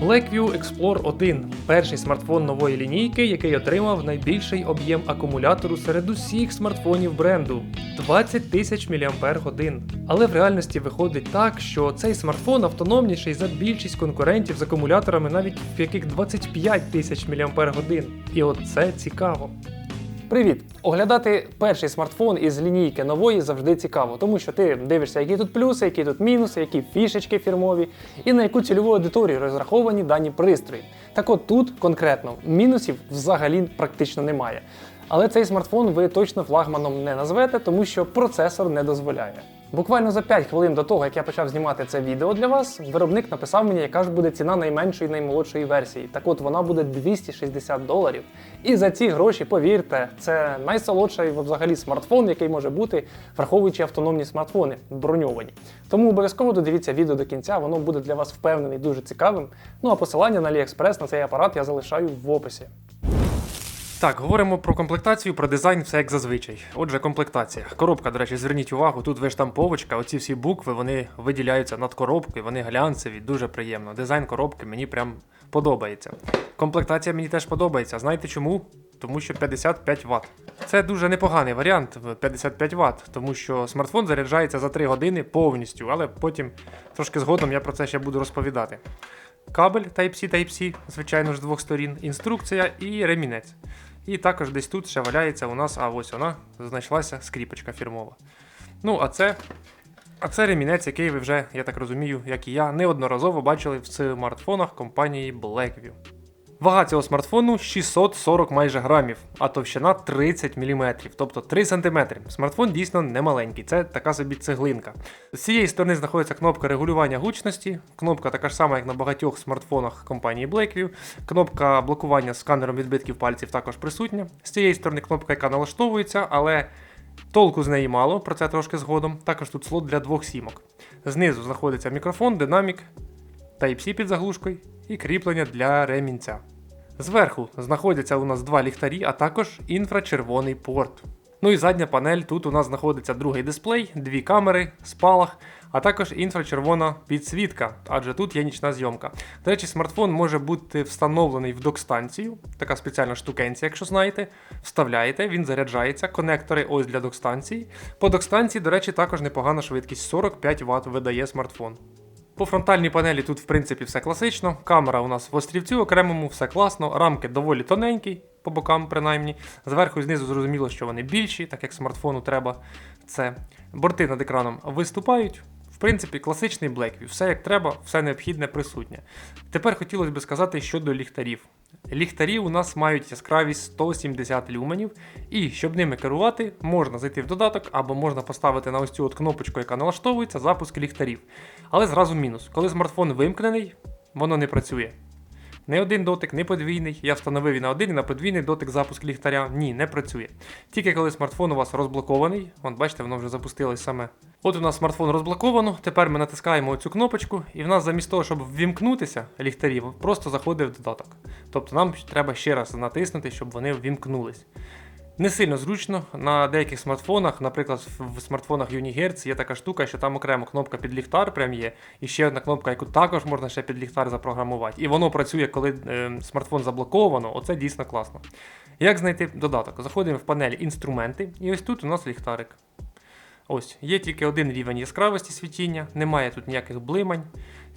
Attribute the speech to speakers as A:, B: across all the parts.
A: Blackview Explore 1 перший смартфон нової лінійки, який отримав найбільший об'єм акумулятору серед усіх смартфонів бренду 20 тисяч мАч. Але в реальності виходить так, що цей смартфон автономніший за більшість конкурентів з акумуляторами, навіть в яких 25 тисяч мАч. І от це цікаво. Привіт! Оглядати перший смартфон із лінійки нової завжди цікаво, тому що ти дивишся, які тут плюси, які тут мінуси, які фішечки фірмові і на яку цільову аудиторію розраховані дані пристрої. Так от тут конкретно мінусів взагалі практично немає. Але цей смартфон ви точно флагманом не назвете, тому що процесор не дозволяє. Буквально за 5 хвилин до того, як я почав знімати це відео для вас, виробник написав мені, яка ж буде ціна найменшої наймолодшої версії. Так от вона буде 260 доларів. І за ці гроші, повірте, це найсолодший взагалі смартфон, який може бути, враховуючи автономні смартфони, броньовані. Тому обов'язково додивіться відео до кінця, воно буде для вас впевнений дуже цікавим. Ну а посилання на AliExpress на цей апарат я залишаю в описі. Так, говоримо про комплектацію, про дизайн, все як зазвичай. Отже, комплектація. Коробка, до речі, зверніть увагу, тут виштамповочка, оці всі букви вони виділяються над коробкою, вони глянцеві, дуже приємно. Дизайн коробки мені прям подобається. Комплектація мені теж подобається. Знаєте чому? Тому що 55 Вт. Це дуже непоганий варіант в 55 Вт, тому що смартфон заряджається за 3 години повністю, але потім трошки згодом я про це ще буду розповідати. Кабель Type-C Type-C, звичайно ж, з двох сторін, інструкція і ремінець. І також десь тут ще валяється у нас, а ось вона знайшлася скріпочка фірмова. Ну, а це. А це ремінець, який ви вже, я так розумію, як і я, неодноразово бачили в смартфонах компанії Blackview. Вага цього смартфону 640 майже грамів, а товщина 30 мм, тобто 3 см. Смартфон дійсно немаленький, це така собі цеглинка. З цієї сторони знаходиться кнопка регулювання гучності, кнопка така ж сама, як на багатьох смартфонах компанії Blackview. Кнопка блокування сканером відбитків пальців також присутня. З цієї сторони кнопка, яка налаштовується, але толку з неї мало, про це трошки згодом. Також тут слот для двох сімок. Знизу знаходиться мікрофон, динамік, Type-C під заглушкою і кріплення для ремінця. Зверху знаходяться у нас два ліхтарі, а також інфрачервоний порт. Ну і задня панель. Тут у нас знаходиться другий дисплей, дві камери, спалах, а також інфрачервона підсвітка, адже тут є нічна зйомка. До речі, смартфон може бути встановлений в док-станцію, така спеціальна штукенція, якщо знаєте. Вставляєте, він заряджається, конектори ось для док-станції. По док-станції, до речі, також непогана швидкість 45 Вт видає смартфон. По фронтальній панелі тут, в принципі, все класично. Камера у нас в острівцю окремому, все класно. Рамки доволі тоненькі, по бокам, принаймні. Зверху і знизу зрозуміло, що вони більші, так як смартфону треба це. Борти над екраном виступають. В принципі, класичний Blackview. Все як треба, все необхідне присутнє. Тепер хотілося б сказати щодо ліхтарів. Ліхтарі у нас мають яскравість 170 люменів, і щоб ними керувати, можна зайти в додаток або можна поставити на ось цю от кнопочку, яка налаштовується, запуск ліхтарів. Але зразу мінус. Коли смартфон вимкнений, воно не працює. Не один дотик, не подвійний. Я встановив і на один, і на подвійний дотик запуск ліхтаря. Ні, не працює. Тільки коли смартфон у вас розблокований, от бачите, воно вже запустилось саме. От у нас смартфон розблоковано. Тепер ми натискаємо цю кнопочку, і в нас замість того, щоб ввімкнутися ліхтарів, просто заходить в додаток. Тобто нам треба ще раз натиснути, щоб вони ввімкнулись. Не сильно зручно на деяких смартфонах, наприклад, в смартфонах Unihertz є така штука, що там окремо кнопка під ліхтар прям є, і ще одна кнопка, яку також можна ще під ліхтар запрограмувати. І воно працює, коли е, смартфон заблоковано. Оце дійсно класно. Як знайти додаток? Заходимо в панель інструменти, і ось тут у нас ліхтарик. Ось, є тільки один рівень яскравості світіння, немає тут ніяких блимань,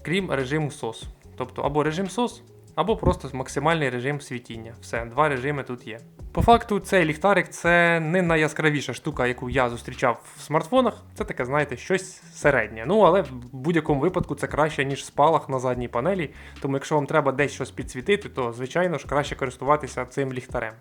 A: крім режиму SOS. Тобто або режим SOS, або просто максимальний режим світіння. Все, два режими тут є. По факту, цей ліхтарик це не найяскравіша штука, яку я зустрічав в смартфонах. Це таке, знаєте, щось середнє. Ну, але в будь-якому випадку це краще, ніж спалах на задній панелі. Тому якщо вам треба десь щось підсвітити, то звичайно ж краще користуватися цим ліхтарем.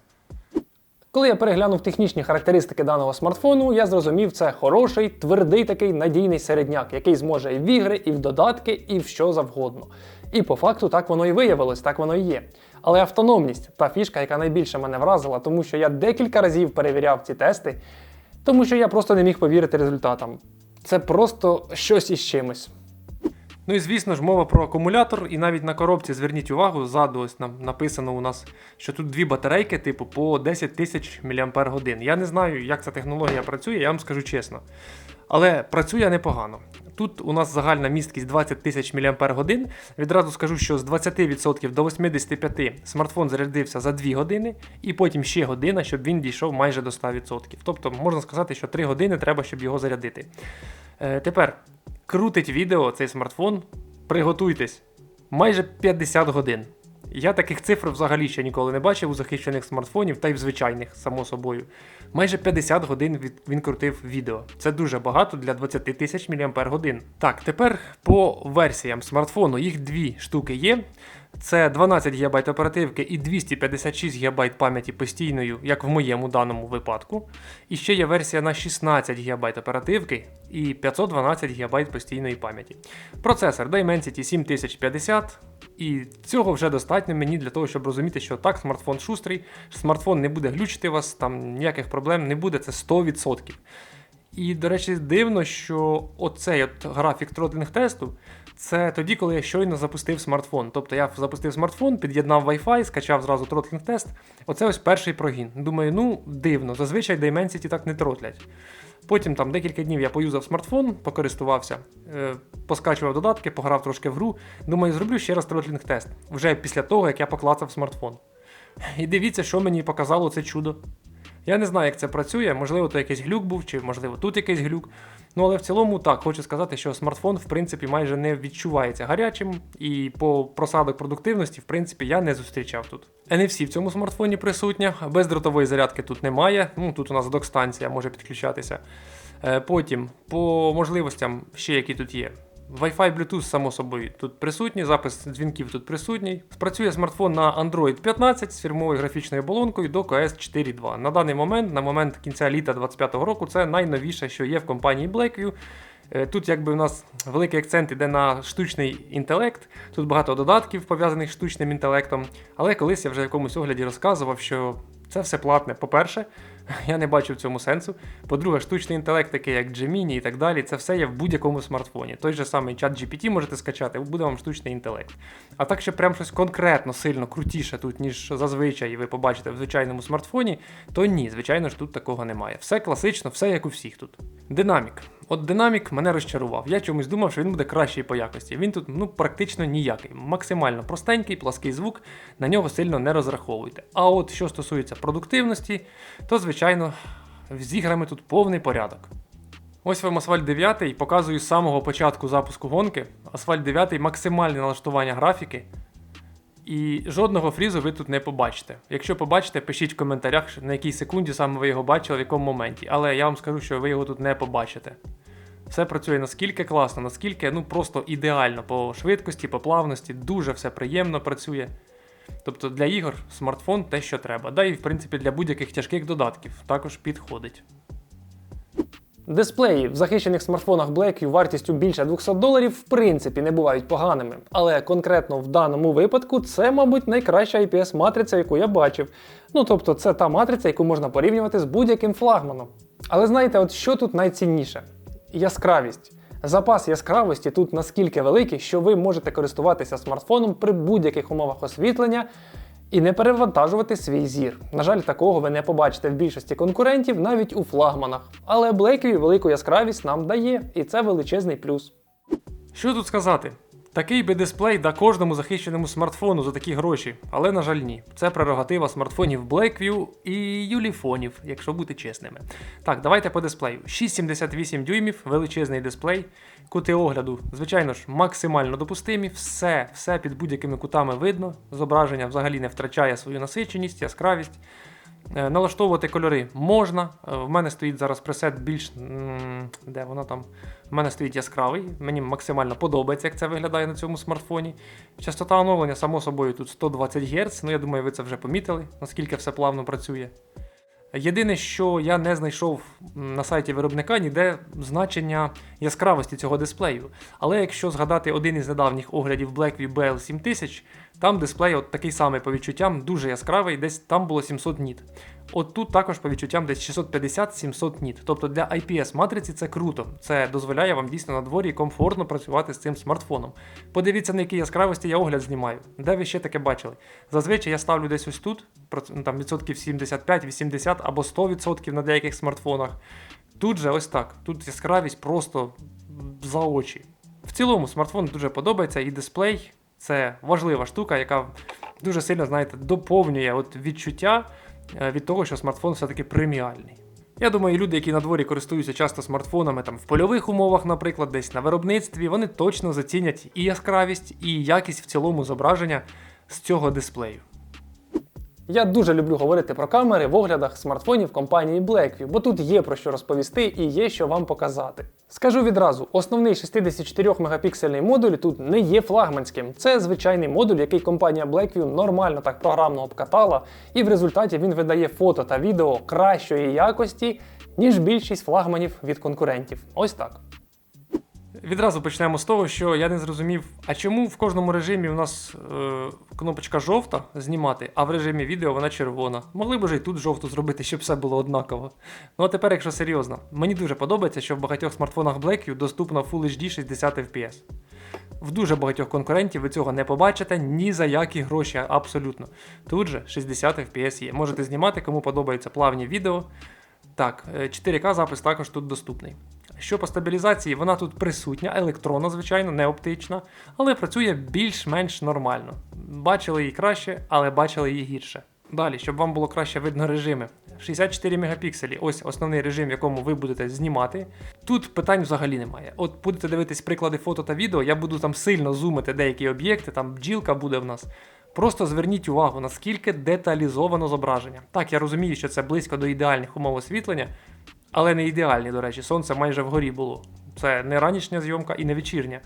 A: Коли я переглянув технічні характеристики даного смартфону, я зрозумів, це хороший, твердий такий надійний середняк, який зможе і в ігри, і в додатки, і в що завгодно. І по факту так воно і виявилось, так воно і є. Але автономність та фішка, яка найбільше мене вразила, тому що я декілька разів перевіряв ці тести, тому що я просто не міг повірити результатам. Це просто щось із чимось. Ну і звісно ж, мова про акумулятор, і навіть на коробці зверніть увагу, ззаду ось нам написано у нас, що тут дві батарейки, типу, по 10 тисяч мАч. Я не знаю, як ця технологія працює, я вам скажу чесно. Але працює непогано. Тут у нас загальна місткість 20 тисяч мАч. Відразу скажу, що з 20% до 85% смартфон зарядився за 2 години, і потім ще година, щоб він дійшов майже до 100%. Тобто можна сказати, що 3 години треба, щоб його зарядити. Е, тепер крутить відео цей смартфон. Приготуйтесь майже 50 годин. Я таких цифр взагалі ще ніколи не бачив у захищених смартфонів та й в звичайних, само собою. Майже 50 годин він крутив відео. Це дуже багато для 20 тисяч мАч. Так, тепер по версіям смартфону. Їх дві штуки є. Це 12 ГБ оперативки і 256 ГБ пам'яті постійною, як в моєму даному випадку. І ще є версія на 16 ГБ оперативки і 512 ГБ постійної пам'яті. Процесор Dimensity 7050. І цього вже достатньо мені для того, щоб розуміти, що так, смартфон шустрий, смартфон не буде глючити вас, там ніяких проблем не буде, це 100%. І, до речі, дивно, що оцей от графік тротлінг тесту це тоді, коли я щойно запустив смартфон. Тобто я запустив смартфон, під'єднав Wi-Fi, скачав зразу тротлінг тест. Оце ось перший прогін. Думаю, ну дивно, зазвичай Dimensity так не тротлять. Потім там декілька днів я поюзав смартфон, покористувався, е, поскачував додатки, пограв трошки в гру. Думаю, зроблю ще раз тротлінг тест. Вже після того, як я поклацав смартфон. І дивіться, що мені показало це чудо. Я не знаю, як це працює, можливо, то якийсь глюк був, чи можливо тут якийсь глюк. Ну але в цілому так, хочу сказати, що смартфон в принципі майже не відчувається гарячим, і по просадок продуктивності, в принципі, я не зустрічав тут. NFC в цьому смартфоні присутня, бездротової зарядки тут немає. Ну тут у нас док-станція може підключатися. Е, Потім по можливостям, ще які тут є. Wi-Fi, Bluetooth, само собою, тут присутні, запис дзвінків тут присутній. Спрацює смартфон на Android 15 з фірмовою графічною оболонкою до КС 4.2. На даний момент, на момент кінця літа 2025 року, це найновіше, що є в компанії Blackview. Е, Тут якби у нас великий акцент іде на штучний інтелект. Тут багато додатків пов'язаних з штучним інтелектом. Але колись я вже в якомусь огляді розказував, що це все платне. По-перше, я не бачу в цьому сенсу. По-друге, штучний інтелект, такий як Gemini і так далі, це все є в будь-якому смартфоні. Той же самий чат GPT можете скачати, буде вам штучний інтелект. А так, що прям щось конкретно сильно крутіше тут, ніж зазвичай ви побачите в звичайному смартфоні, то ні, звичайно ж тут такого немає. Все класично, все як у всіх тут. Динамік. От динамік мене розчарував. Я чомусь думав, що він буде кращий по якості. Він тут ну практично ніякий. Максимально простенький, плаский звук, на нього сильно не розраховуйте. А от що стосується продуктивності, то звичайно з іграми тут повний порядок. Ось вам Асфальт 9 показую з самого початку запуску гонки. Асфальт 9 максимальне налаштування графіки. І жодного фрізу ви тут не побачите. Якщо побачите, пишіть в коментарях, на якій секунді саме ви його бачили, в якому моменті. Але я вам скажу, що ви його тут не побачите. Все працює наскільки класно, наскільки ну просто ідеально по швидкості, по плавності, дуже все приємно працює. Тобто для ігор смартфон те, що треба. Да і в принципі для будь-яких тяжких додатків також підходить. Дисплеї в захищених смартфонах Blackview вартістю більше 200 доларів в принципі не бувають поганими. Але конкретно в даному випадку це, мабуть, найкраща IPS-матриця, яку я бачив. Ну тобто, це та матриця, яку можна порівнювати з будь-яким флагманом. Але знаєте, от що тут найцінніше? Яскравість. Запас яскравості тут наскільки великий, що ви можете користуватися смартфоном при будь-яких умовах освітлення і не перевантажувати свій зір. На жаль, такого ви не побачите в більшості конкурентів, навіть у флагманах. Але Blackview велику яскравість нам дає, і це величезний плюс. Що тут сказати? Такий би дисплей да кожному захищеному смартфону за такі гроші, але на жаль, ні. Це прерогатива смартфонів Blackview і юліфонів, якщо бути чесними. Так, давайте по дисплею. 6,78 дюймів, величезний дисплей, кути огляду, звичайно ж, максимально допустимі, все, все під будь-якими кутами видно. Зображення взагалі не втрачає свою насиченість, яскравість. Е, Налаштовувати кольори можна. Е, В мене стоїть зараз пресет більш. Де воно там? В мене стоїть яскравий. Мені максимально подобається, як це виглядає на цьому смартфоні. Частота оновлення, само собою, тут 120 Гц. Ну, я думаю, ви це вже помітили, наскільки все плавно працює. Єдине, що я не знайшов на сайті виробника ніде значення яскравості цього дисплею. Але якщо згадати один із недавніх оглядів Blackview BL7000, там дисплей от такий самий по відчуттям, дуже яскравий, десь там було 700 ніт. От тут також по відчуттям десь 650-700 ніт. Тобто для IPS матриці це круто. Це дозволяє вам дійсно на дворі комфортно працювати з цим смартфоном. Подивіться, на якій яскравості я огляд знімаю. Де ви ще таке бачили? Зазвичай я ставлю десь ось тут, ну, там відсотків 75-80 або 100% на деяких смартфонах. Тут же ось так. Тут яскравість просто за очі. В цілому смартфон дуже подобається, і дисплей це важлива штука, яка дуже сильно, знаєте, доповнює от відчуття е, від того, що смартфон все-таки преміальний. Я думаю, люди, які на дворі користуються часто смартфонами, там в польових умовах, наприклад, десь на виробництві, вони точно зацінять і яскравість, і якість в цілому зображення з цього дисплею. Я дуже люблю говорити про камери в оглядах смартфонів компанії Blackview, бо тут є про що розповісти і є що вам показати. Скажу відразу: основний 64 мегапіксельний модуль тут не є флагманським. Це звичайний модуль, який компанія Blackview нормально так програмно обкатала, і в результаті він видає фото та відео кращої якості, ніж більшість флагманів від конкурентів. Ось так. Відразу почнемо з того, що я не зрозумів, а чому в кожному режимі у нас е, кнопочка жовта знімати, а в режимі відео вона червона. Могли б вже і тут жовту зробити, щоб все було однаково. Ну а тепер, якщо серйозно, мені дуже подобається, що в багатьох смартфонах Blackview доступно Full HD 60 FPS. В дуже багатьох конкурентів ви цього не побачите ні за які гроші, абсолютно. Тут же 60 FPS є. Можете знімати, кому подобаються плавні відео. Так, е, 4К запис також тут доступний. Що по стабілізації, вона тут присутня, електронна, звичайно, не оптична, але працює більш-менш нормально. Бачили її краще, але бачили її гірше. Далі, щоб вам було краще видно режими. 64 мегапікселі, ось основний режим, в якому ви будете знімати. Тут питань взагалі немає. От будете дивитись приклади фото та відео, я буду там сильно зумити деякі об'єкти, там бджілка буде в нас. Просто зверніть увагу, наскільки деталізовано зображення. Так, я розумію, що це близько до ідеальних умов освітлення, але не ідеальні, до речі, сонце майже вгорі було. Це не ранішня зйомка і не вечірня.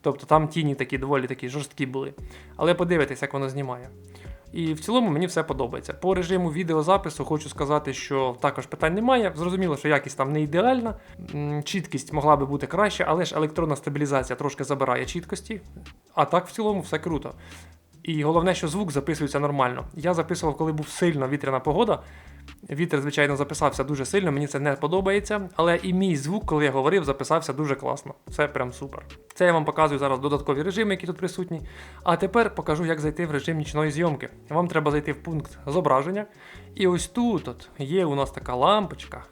A: Тобто там тіні такі доволі такі жорсткі були. Але подивитись, як воно знімає. І в цілому мені все подобається. По режиму відеозапису хочу сказати, що також питань немає. Зрозуміло, що якість там не ідеальна, чіткість могла би бути краще, але ж електронна стабілізація трошки забирає чіткості. А так в цілому все круто. І головне, що звук записується нормально. Я записував, коли був сильно вітряна погода. Вітер, звичайно, записався дуже сильно, мені це не подобається. Але і мій звук, коли я говорив, записався дуже класно. Це прям супер. Це я вам показую зараз додаткові режими, які тут присутні. А тепер покажу, як зайти в режим нічної зйомки. Вам треба зайти в пункт зображення. І ось тут от є у нас така лампочка.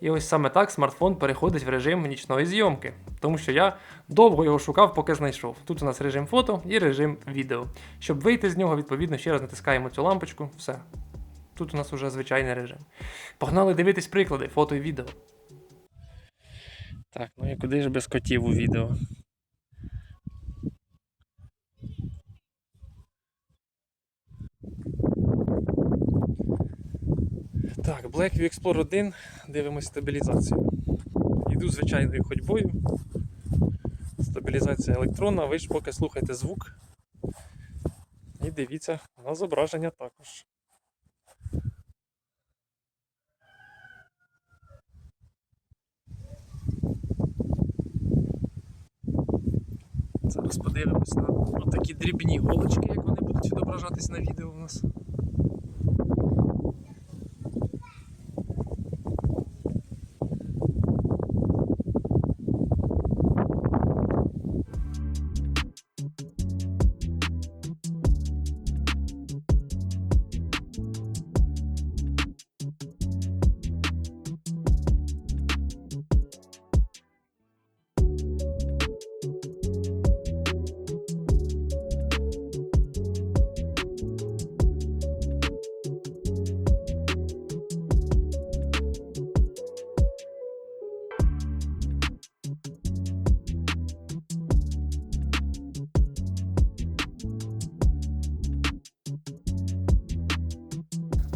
A: І ось саме так смартфон переходить в режим нічної зйомки, тому що я довго його шукав, поки знайшов. Тут у нас режим фото і режим відео. Щоб вийти з нього, відповідно, ще раз натискаємо цю лампочку. Все. Тут у нас вже звичайний режим. Погнали дивитись приклади, фото і відео. Так, ну і куди ж без котів у відео? Так, Blackview Explorer 1, дивимось стабілізацію. Йду звичайною ходьбою. Стабілізація електронна, ви ж поки слухайте звук. І дивіться на зображення також. Зараз подивимось на такі дрібні голочки, як вони будуть відображатись на відео у нас.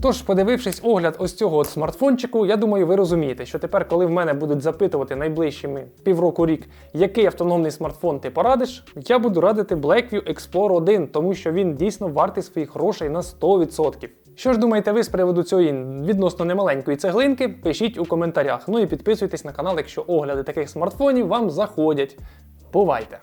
A: Тож, подивившись огляд ось цього от смартфончику, я думаю, ви розумієте, що тепер, коли в мене будуть запитувати найближчими півроку рік, який автономний смартфон ти порадиш, я буду радити Blackview Explorer 1, тому що він дійсно вартий своїх грошей на 100%. Що ж думаєте ви з приводу цієї відносно немаленької цеглинки? Пишіть у коментарях. Ну і підписуйтесь на канал, якщо огляди таких смартфонів вам заходять. Бувайте!